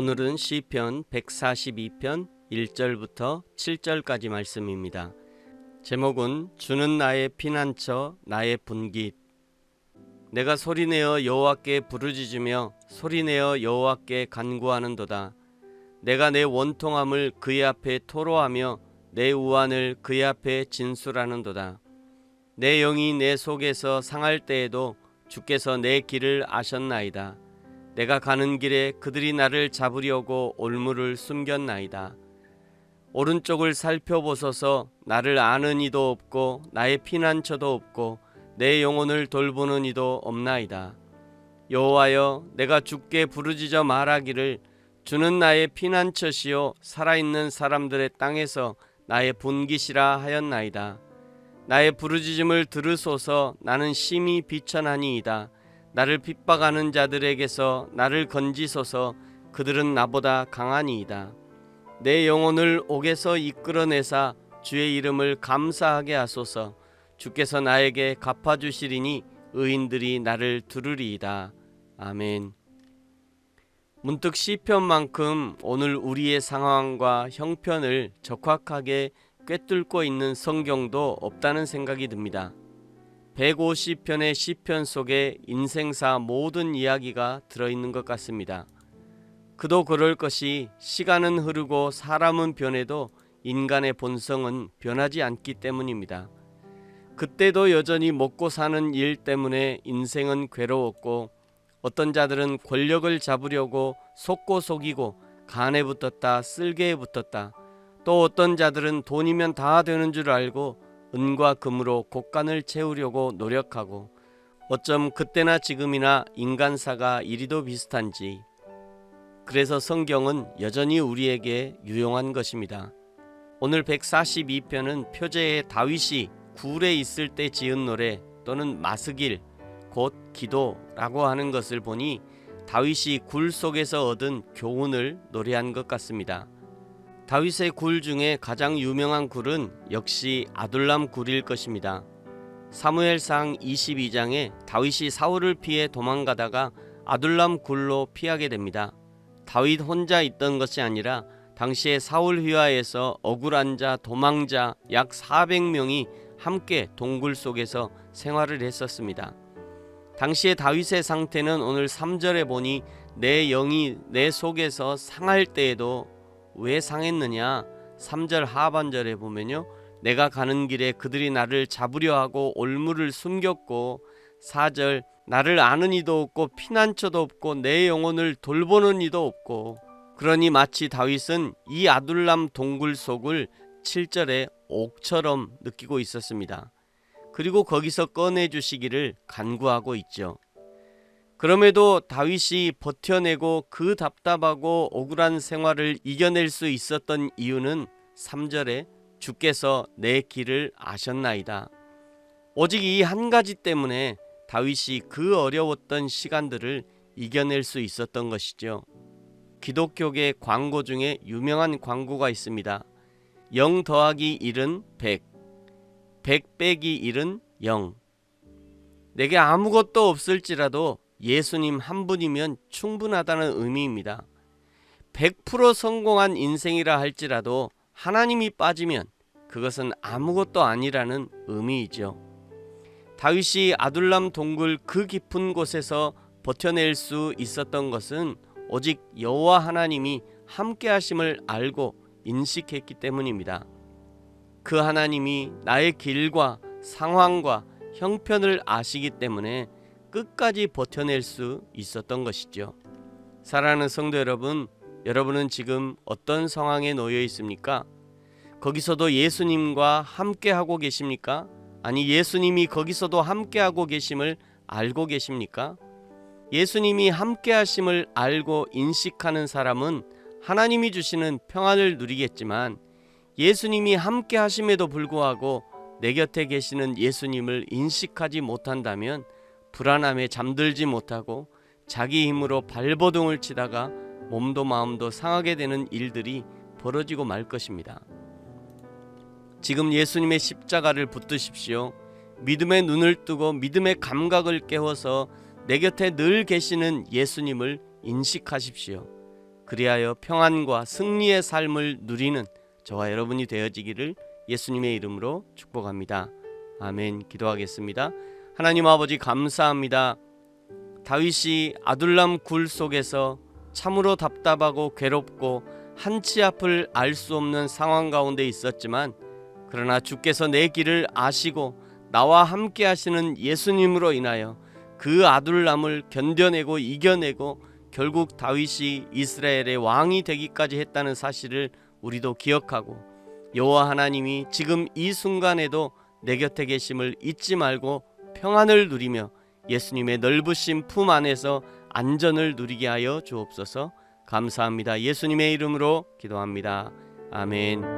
오늘은 시편 142편 1절부터 7절까지 말씀입니다. 제목은 주는 나의 피난처 나의 분깃. 내가 소리내어 여호와께 부르짖으며 소리내어 여호와께 간구하는도다. 내가 내 원통함을 그의 앞에 토로하며 내 우환을 그의 앞에 진술하는도다. 내 영이 내 속에서 상할 때에도 주께서 내 길을 아셨나이다 내가 가는 길에 그들이 나를 잡으려고 올무를 숨겼나이다. 오른쪽을 살펴보소서 나를 아는 이도 없고 나의 피난처도 없고 내 영혼을 돌보는 이도 없나이다. 여호와여 내가 주께 부르짖어 말하기를 주는 나의 피난처시요 살아있는 사람들의 땅에서 나의 분깃이라 하였나이다. 나의 부르짖음을 들으소서 나는 심히 비천하니이다. 나를 핍박하는 자들에게서 나를 건지소서 그들은 나보다 강하니이다. 내 영혼을 옥에서 이끌어내사 주의 이름을 감사하게 하소서 주께서 나에게 갚아주시리니 의인들이 나를 들으리이다. 아멘. 문득 시편만큼 오늘 우리의 상황과 형편을 적확하게 꿰뚫고 있는 성경도 없다는 생각이 듭니다. 150편의 시편 속에 인생사 모든 이야기가 들어있는 것 같습니다. 그도 그럴 것이 시간은 흐르고 사람은 변해도 인간의 본성은 변하지 않기 때문입니다. 그때도 여전히 먹고 사는 일 때문에 인생은 괴로웠고 어떤 자들은 권력을 잡으려고 속고 속이고 간에 붙었다 쓸개에 붙었다 또 어떤 자들은 돈이면 다 되는 줄 알고 은과 금으로 곡간을 채우려고 노력하고 어쩜 그때나 지금이나 인간사가 이리도 비슷한지 그래서 성경은 여전히 우리에게 유용한 것입니다. 오늘 142편은 표제의 다윗이 굴에 있을 때 지은 노래 또는 마스길 곧 기도라고 하는 것을 보니 다윗이 굴 속에서 얻은 교훈을 노래한 것 같습니다. 다윗의 굴 중에 가장 유명한 굴은 역시 아둘람 굴일 것입니다. 사무엘상 22장에 다윗이 사울을 피해 도망가다가 아둘람 굴로 피하게 됩니다. 다윗 혼자 있던 것이 아니라 당시에 사울 휘하에서 억울한 자, 도망자 약 400명이 함께 동굴 속에서 생활을 했었습니다. 당시의 다윗의 상태는 오늘 3절에 보니 내 영이 내 속에서 상할 때에도 왜 상했느냐? 3절 하반절에 보면요. 내가 가는 길에 그들이 나를 잡으려 하고 올무를 숨겼고 4절 나를 아는 이도 없고 피난처도 없고 내 영혼을 돌보는 이도 없고 그러니 마치 다윗은 이 아둘람 동굴 속을 7절에 옥처럼 느끼고 있었습니다. 그리고 거기서 꺼내 주시기를 간구하고 있죠. 그럼에도 다윗이 버텨내고 그 답답하고 억울한 생활을 이겨낼 수 있었던 이유는 3절에 주께서 내 길을 아셨나이다. 오직 이 한 가지 때문에 다윗이 그 어려웠던 시간들을 이겨낼 수 있었던 것이죠. 기독교계 광고 중에 유명한 광고가 있습니다. 0 더하기 1은 100, 100 빼기 1은 0. 내게 아무것도 없을지라도 예수님 한 분이면 충분하다는 의미입니다. 100% 성공한 인생이라 할지라도 하나님이 빠지면 그것은 아무것도 아니라는 의미이죠. 다윗이 아둘람 동굴 그 깊은 곳에서 버텨낼 수 있었던 것은 오직 여호와 하나님이 함께 하심을 알고 인식했기 때문입니다. 그 하나님이 나의 길과 상황과 형편을 아시기 때문에 끝까지 버텨낼 수 있었던 것이죠. 사랑하는 성도 여러분, 여러분은 지금 어떤 상황에 놓여 있습니까? 거기서도 예수님과 함께 하고 계십니까? 아니 예수님이 거기서도 함께 하고 계심을 알고 계십니까? 예수님이 함께 하심을 알고 인식하는 사람은 하나님이 주시는 평안을 누리겠지만 예수님이 함께 하심에도 불구하고 내 곁에 계시는 예수님을 인식하지 못한다면 불안함에 잠들지 못하고 자기 힘으로 발버둥을 치다가 몸도 마음도 상하게 되는 일들이 벌어지고 말 것입니다. 지금 예수님의 십자가를 붙드십시오. 믿음의 눈을 뜨고 믿음의 감각을 깨워서 내 곁에 늘 계시는 예수님을 인식하십시오. 그리하여 평안과 승리의 삶을 누리는 저와 여러분이 되어지기를 예수님의 이름으로 축복합니다. 아멘. 기도하겠습니다. 하나님 아버지 감사합니다. 다윗이 아둘람 굴 속에서 참으로 답답하고 괴롭고 한치 앞을 알 수 없는 상황 가운데 있었지만 그러나 주께서 내 길을 아시고 나와 함께 하시는 예수님으로 인하여 그 아둘람을 견뎌내고 이겨내고 결국 다윗이 이스라엘의 왕이 되기까지 했다는 사실을 우리도 기억하고 여호와 하나님이 지금 이 순간에도 내 곁에 계심을 잊지 말고 평안을 누리며 예수님의 넓으신 품 안에서 안전을 누리게 하여 주옵소서. 감사합니다. 예수님의 이름으로 기도합니다. 아멘.